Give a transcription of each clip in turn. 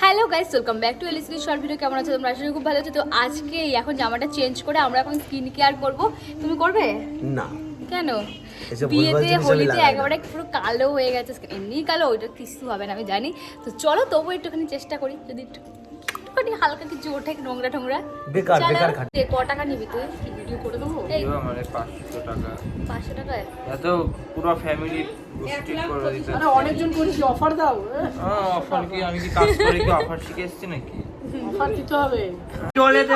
Hello guys welcome back to এলিসি short video কেমন আছো তোমরা? আসলে খুব ভালো আছো। তো আজকে এখন জামাটা চেঞ্জ করে আমরা এখন স্কিন কেয়ার করব। তুমি করবে? না। কেন? বিয়েতে হোলিতে একেবারে পুরো কালো হয়ে গেছে। এমনি কালো ওইটা কিছু হবে না আমি জানি। তো চলো তবু একটুখানি চেষ্টা করি। যদি একটু একটুখানি হালকা কিছু ওঠে নোংরা টোংরা বেকার, বেকার খাট- ক টাকা নিবি তুই? কি ভিডিও করে দেবো? এই আমারে পাঁচশো টাকা। পাঁচশো টাকায় এত পুরো ফ্যামিলি ঠিক করে দিতে আরে অনেকজন করেছি অফার দাও অফার কি? আমি কি কাজ করে কি? অফার শিখে এসেছি নাকি? অফার দিতে হবে। চলে দে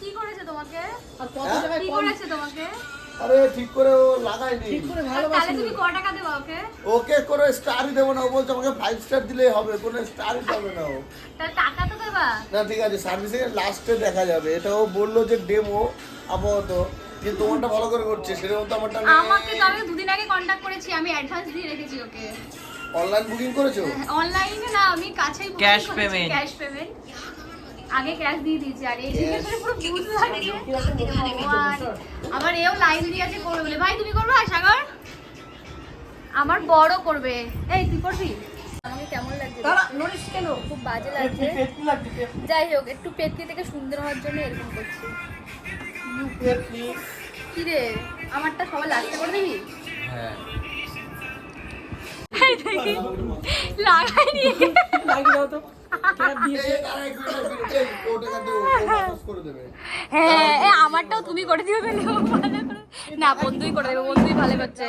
কি করেছে? তোমাকে? আর কত টাকায় কি করেছে তোমাকে? আরে ঠিক করে ও লাগায়নি। ঠিক করে তাহলে ভালোবাসি তুমি ক টাকা দেবো ওকে? ওকে করে স্টারই দেবো না ও বলছে আমাকে ফাইভ স্টার দিলেই হবে কোনো স্টারই পাবে না ও। তাহলে টাকা তো দেবা। না ঠিক আছে সার্ভিসিং এর লাস্টে দেখা যাবে। এটা ও বলল যে ডেমো আপাতত যে তোমারটা ভালো করে করছে সেরকম তো আমারটা আমাকে তো আমি দুদিন আগে কন্ট্যাক্ট করেছি আমি অ্যাডভান্স দিয়ে রেখেছি ওকে। অনলাইন বুকিং করেছ? অনলাইনে না আমি কাছেই Cash payment. ক্যাশ পেমেন্ট আগে ক্যাশ দিয়ে দিয়েছি আর এই জিনিস করে পুরো বুঝ লাগছে। আবার এও লাইন দিয়ে আছে করবে বলে। ভাই তুমি করবে? সাগর? আমার বড় করবে। এই তুই করবি? আমাকে কেমন লাগছে কেন? খুব বাজে যাই হোক একটু পেটকি থেকে সুন্দর হওয়ার জন্য এরকম করছি। কি রে? আমারটা সবাই লাস্টে করে দিবি? হ্যাঁ। লাগাইনি লাগিয়ে দাও তো। হ্যাঁ এ, আমারটাও তুমি করে দিও কেন? না বন্ধুই করে দেবে বন্ধুই ভালো করছে।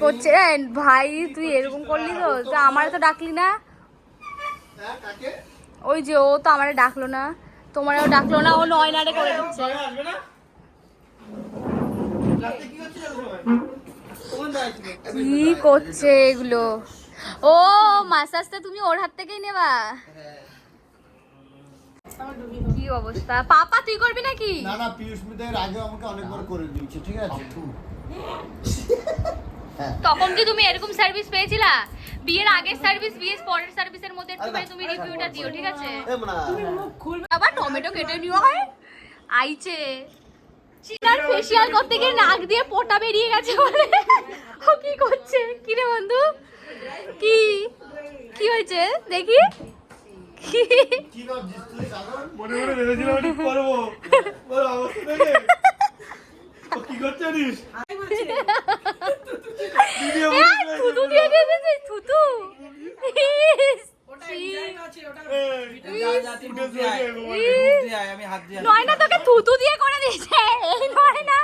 করছে? ভাই তুই এরকম করলি তো? তা আমার তো ডাকলি না? হ্যাঁ ওই যে ও তো আমারে ডাকলো না। তোমারও ডাকলো না ও নয়নারে করে দিচ্ছে। কি করছে এগুলো? ও মাসাজটা তুমি ওর হাত থেকেই নেবা। কি অবস্থা? পাপা তুই করবি নাকি? না না পিয়ুষ মিদের আগে আমাকে অনেকবার করে দিয়েছে ঠিক আছে? তখন কি তুমি এরকম সার্ভিস পেয়েছিলা? বিয়ের আগের সার্ভিস বিয়ের পরের সার্ভিসের মধ্যে একটুখানি তুমি রিভিউটা দিও ঠিক আছে? মানে আবার টমেটো কেটে নিও হয় আইছে। চিনার ফেসিয়াল করতে গিয়ে নাক দিয়ে পোটা বেরিয়ে গেছে বলে। ও কি করছে? কি রে বন্ধু? কি? কি হয়েছে? দেখি। কি? কি ভাবছিস তুই সাগর মনে মনে ভেবেছিলাম আমি করব বল অবস্থা দেখে ও কি করছে জানিস এই, থুতু দিয়ে দিয়েছে থুতু ইস, ছি। আছে ওটা আমি হাত দিয়ে নয়না তোকে থুতু দিয়ে করে দিয়েছে। এই নয়না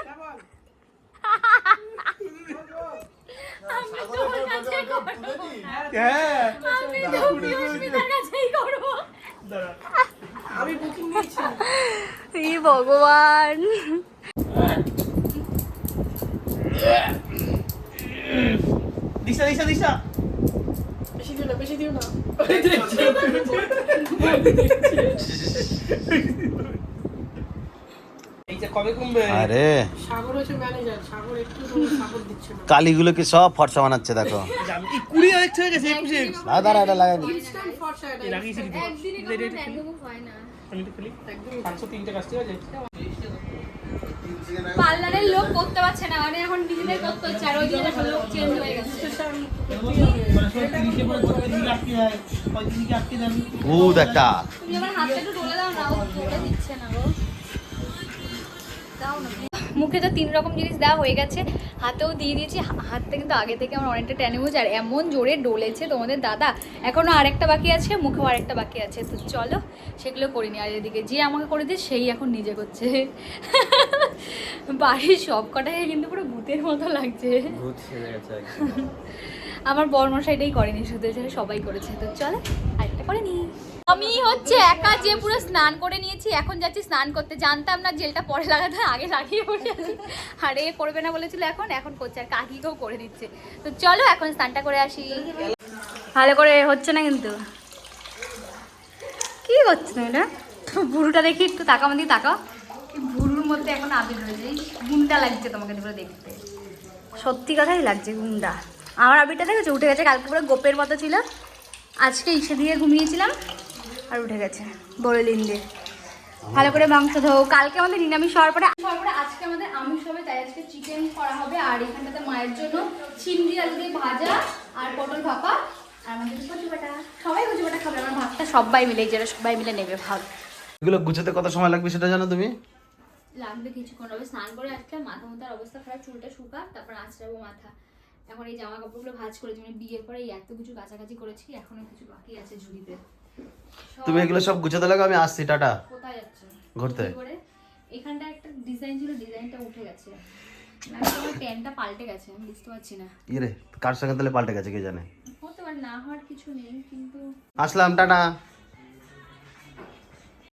ভগবান। দিশা দিশা দিশা। বেশি দিও না বেশি দিও না। আরে। সাগর হচ্ছে ম্যানেজার সাগর একটু সাগর দিচ্ছে না। কালিগুলোকে সব ফর্সা বানাচ্ছে দেখো। কুড়ি হয়ে গেছে একুশে না দাঁড়া এটা লাগাইনি ইনস্ট্যান্ট ফর্সা এটা লাগিয়েছি আমি তো খেলি। পাঁচশো তিনটে কাজ ঠিক আছে? পার্লারের লোক করতে পারছে না মানে এখন নিজেদের করতে হচ্ছে আর ওই লোক চেঞ্জ হয়ে গেছে। ভূত একটা তুমি আমার হাতটা একটু ডলে দাও না ও ডলে দিচ্ছে না গো। দাও না। মুখে তো তিন রকম জিনিস দেওয়া হয়ে গেছে। হাতেও দিয়ে দিয়েছি হাতটা কিন্তু আগে থেকে আমার অনেকটা টেনে বুঝে আর এমন জোরে ডলেছে তোমাদের দাদা। এখনও আরেকটা বাকি আছে মুখেও আরেকটা বাকি আছে। তো চলো সেগুলো করিনি আর এদিকে যে আমাকে করে দিয়ে সেই এখন নিজে করছে। বাড়ির সব কটাই কিন্তু পুরো ভূতের মতো লাগছে। ভূত সেরে গেছে আমার বর্মশাইটাই করেনি শুধু এছাড়া সবাই করেছে। তো চলে আরেকটা করে নি আমি হচ্ছে একা যে পুরো স্নান করে নিয়েছি এখন যাচ্ছি স্নান করতে। জানতাম না জেলটা পরে লাগাতে আগে লাগিয়ে বসে আছি। আর এ করবে না বলেছিল এখন এখন করছে আর কাকিকেও করে দিচ্ছে। তো চলো এখন স্নানটা করে আসি। ভালো করে হচ্ছে না কিন্তু? কি করছে না এটা? বুড়োটা দেখি একটু তাকাও এই বুড়োর মধ্যে এখন আবির রয়েছে। গুণটা লাগছে তোমাকে দুপুরে দেখতে। সত্যি কথাই লাগছে গুন্ডা আমার আবিরটা দেখেছ? উঠে গেছে কালকে পুরো গোপের মতো ছিল। আজকে ইসে দিয়ে ঘুমিয়েছিলাম আর উঠে গেছে বড়লিন দিয়ে। ভালো করে মাংস ধো কালকে আমাদের নিরামিষ হওয়ার পরে হওয়ার পরে আজকে আমাদের আমিষ হবে তাই আজকে চিকেন করা হবে। আর এখানটাতে মায়ের জন্য চিংড়ি আলু দিয়ে ভাজা আর পটল ভাপা আর আমাদের কচু বাটা। সবাই কচু বাটা খাবে আমার ভাতটা সবাই মিলে যারা সবাই মিলে নেবে ভাগ এগুলো গুছাতে কত সময় লাগবে সেটা জানো তুমি? লাগবে কিছুক্ষণ। হবে স্নান করে আসলে মাথা মাথার অবস্থা খারাপ চুলটা শুকা তারপর আঁচড়াবো মাথা। এখন এই জামা কাপড়গুলো ভাঁজ করেছি মানে বিয়ের পরে এত কিছু কাছাকাছি করেছি এখনও কিছু বাকি আছে ঝুড়িতে। তুমি এগুলো সব গুছাতে লাগো আমি আসছি টাটা। কোথায় যাচ্ছে? ঘুরতে। এখানটা একটা ডিজাইন ছিল ডিজাইনটা উঠে গেছে। প্যান্টটা পাল্টে গেছে আমি বুঝতে পারছি না। ইয়ে রে কার সঙ্গে তাহলে পাল্টে গেছে কে জানে? হতে পারে না হওয়ার কিছু নেই কিন্তু আসলাম টাটা।